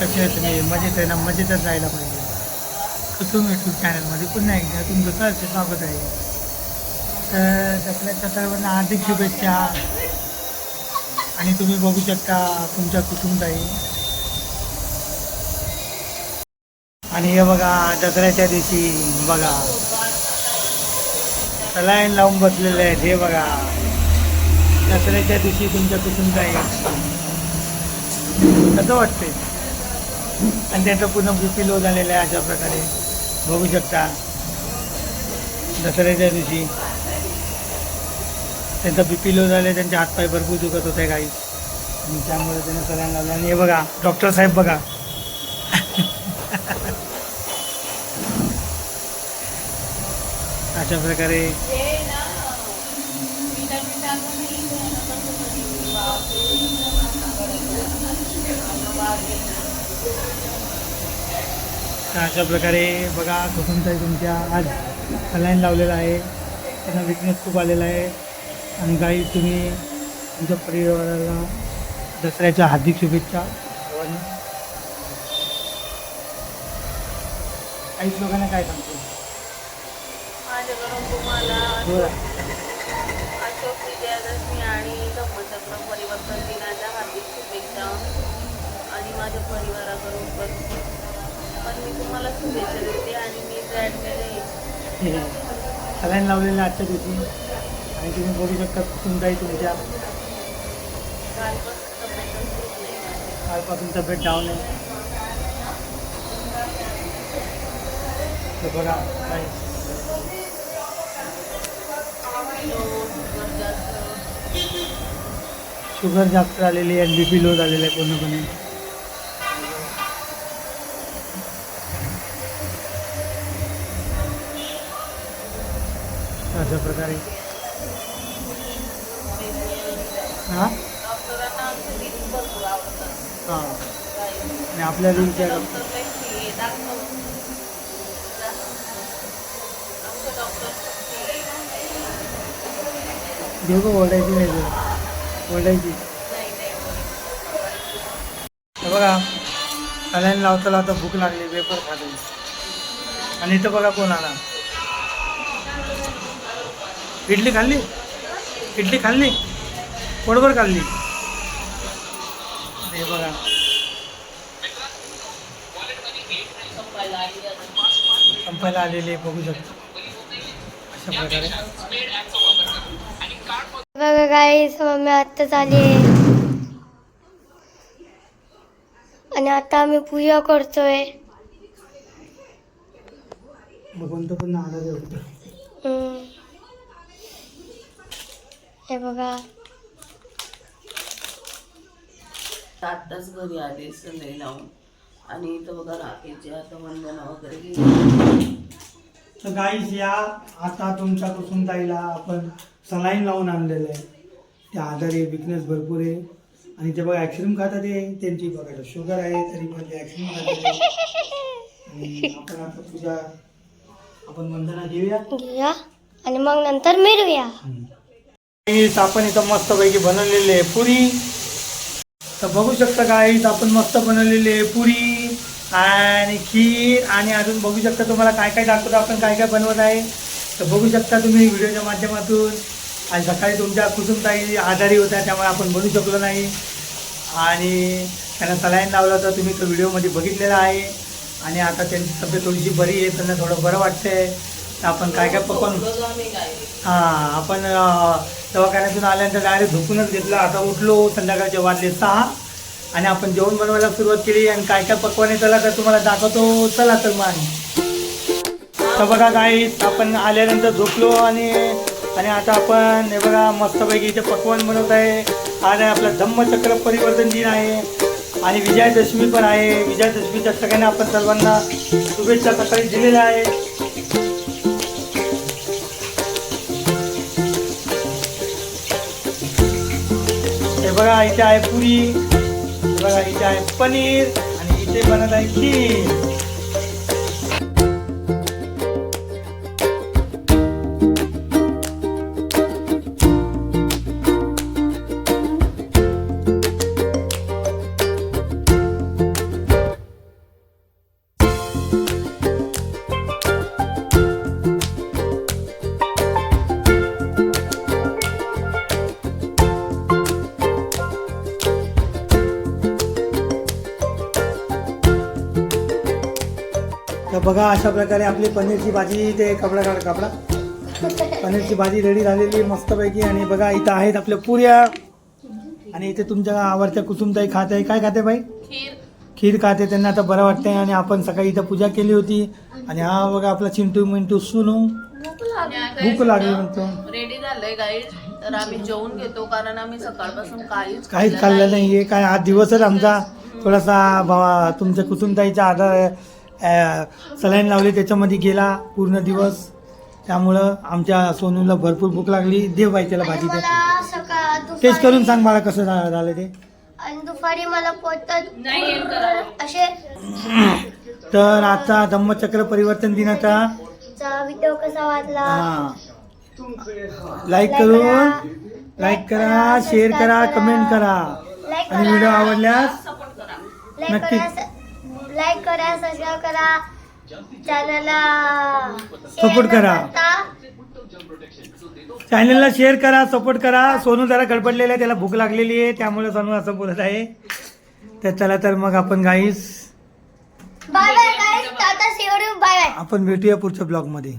कसे आहे तुम्ही? मजेत आहे ना? मजेतच जायला पाहिजे. कुसुम यूट्यूब चॅनलमध्ये पुन्हा एकदा तुमचं सहर्ष स्वागत आहे. तर दसऱ्याच्या सर्वांना हार्दिक शुभेच्छा. आणि तुम्ही बघू शकता तुमच्या कुटुंबाई आणि हे बघा दसऱ्याच्या दिवशी बघा. सलाईन लावून बसलेले आहेत हे बघा. दसऱ्याच्या दिवशी तुमच्या कुटुंबाई कसं वाटते आणि त्याचं पूर्ण बी पी लो झालेलं आहे अशा प्रकारे. बघू शकता. दसऱ्याच्या दिवशी त्यांचा बी पी लो झाले त्यांचे हातपाय भरपूर दुखत होते काही. आणि त्यामुळे त्यांना सगळ्यांना लावलं. आणि हे बघा डॉक्टर साहेब बघा. अशा प्रकारे अशा प्रकारे बघा कुठूनतरी तुमच्या आज सलाईन लावलेला आहे. त्यांना विकनेस खूप आलेला आहे. आणि काही तुम्ही तुमच्या परिवाराला दसऱ्याच्या हार्दिक शुभेच्छा. सर्वांनी काहीच लोकांना काय सांगतो? माझ्याकडून तुम्हाला बोला. अशोक विजयादशमी आणि धम्मचक्र परिवर्तन दिनाच्या हार्दिक शुभेच्छा आणि परिवाराबरोबर पण मी तुम्हाला शुभेच्छा देते आणि मी ॲडमिट आहे. ठीक लावलेलं आजच्या दिवशी. आणि तुम्ही बघू शकता तुमचाही तुमच्या. कालपासून तब्येत डाऊन आहे. तर बघा काय? शुगर जास्त आलेली आहे बी पी लो झालेलं आहे पूर्णपणे. अशा प्रकारे. हां? डॉक्टरांना हां. आणि आपल्या विचार घेऊ का नाही घेऊ ओरडायची. बघा सलाईन लावता लावता भूक लागली वेपर खाली आणि इथं बघा कोण आला. इडली खाल्ली? इडली खाल्ली? पोटभर खाल्ली. हे बघा. संपायला आलेली बघू शकतो. अशा प्रकारे. बघा गाईस मम्मी आत्ताच आली आणि आता आम्ही पूजा करतोय. भगवंत पण आला. हे बघा. आत्ताच घरी आले सलई लावून. आणि इथं बघा राखेचे आता वंदना वगैरे घेऊन तर गाईस या आता तुमच्या कुसुमताईला आपण सलाईन लावून आणलेलं आहे. त्या आजारी विकनेस भरपूर आहे. आणि ते बघा ॲक्सिडेंट खातात ते. त्यांची बघा शुगर आहे तरी पण ते ॲक्सिडेंट खातात आणि आपण आता पूजा आपण वंदना घेऊया. घेऊया आणि मग नंतर मिळूया आपण इथं मस्तपैकी बनवलेली आहे पुरी. तर बघू शकता गाईस आपण मस्त बनवलेली आहे पुरी आणि खीर आणि अजून बघू शकता तुम्हाला काय काय दाखवतो आपण काय काय बनवत आहे. तर बघू शकता तुम्ही व्हिडिओच्या माध्यमातून. आणि सकाळी तुमच्या कुसुमताई आजारी होत्या त्यामुळे आपण बनू शकलो नाही. आणि त्यांना सलाईन लावलं तर तुम्ही तो व्हिडिओमध्ये बघितलेला आहे. आणि आता त्यांची तब्येत थोडीशी बरी आहे त्यांना थोडं बरं वाटतंय. आहे आपण काय काय पकवान हा हां आपण दवाखान्यातून आल्यानंतर डायरेक्ट झोपूनच घेतलं. आता उठलो संध्याकाळचे वाजले सहा. आणि आपण जेवण बनवायला सुरुवात केली आणि काय काय पकवाने चला तर तुम्हाला दाखवतो. चला तर मग तर बघा काय आपण आल्यानंतर झोपलो आणि आणि आता आपण हे बघा मस्तपैकी इथे पकवान बनवत आहे. आज आपला धम्मचक्र परिवर्तन दिन आहे. आणि विजयादशमी पण आहे. विजयादशमीच्या सगळ्यांना आपण सर्वांना शुभेच्छा सकाळी दिलेल्या आहे बघा इथे आहे पुरी बघा इथे आहे पनीर आणि इथे बनत आहे खीर. तर बघा अशा प्रकारे आपली पनीरची भाजी ते कपडा काढ कपडा. पनीरची भाजी रेडी झालेली मस्तपैकी. आणि बघा इथं आहेत आपल्या पुऱ्या. आणि इथे तुमच्या आवडत्या कुसुमताई खात आहे. काय खाते बाई? खीर. खीर खाते. त्यांना आता बरं वाटतंय. आणि आपण सकाळी इथं पूजा केली होती. आणि हा बघा आपला चिंटू मिंटू सुनू. भूक लागली म्हणतो. रेडी झालंय गाईड तर आम्ही जेवून घेतो कारण आम्ही सकाळपासून काहीच काहीच खाल्लं नाही. आहे काय आज दिवसच आमचा थोडासा भावा तुमच्या कुसुमताईचा आधार सलाईन लावली त्याच्यामध्ये गेला पूर्ण दिवस. त्यामुळं आमच्या सोनूला भरपूर भूक लागली. दे बाई त्याला भाजी दे टेस्ट करून सांग मला कसं झालं ते. आणि दुपारी मला पोटात असे तर आजचा धम्मचक्र परिवर्तन दिनाचा व्हिडिओ कसा वाटला? हा. लाईक करून लाईक करा. शेअर करा कमेंट करा आणि व्हिडिओ आवडल्यास सपोर्ट करा लाईक नक्की. लाईक करा सबस्क्राईब करा. चॅनलला Support करा. चॅनलला शेअर करा सपोर्ट करा. सोनू जरा गडबडलेला आहे त्याला भूक लागलेली आहे त्यामुळे सोनू असं बोलत आहे. तर चला तर मग आपण guys bye bye guys tata see bye bye आपण भेटूया पुढच्या ब्लॉगमध्ये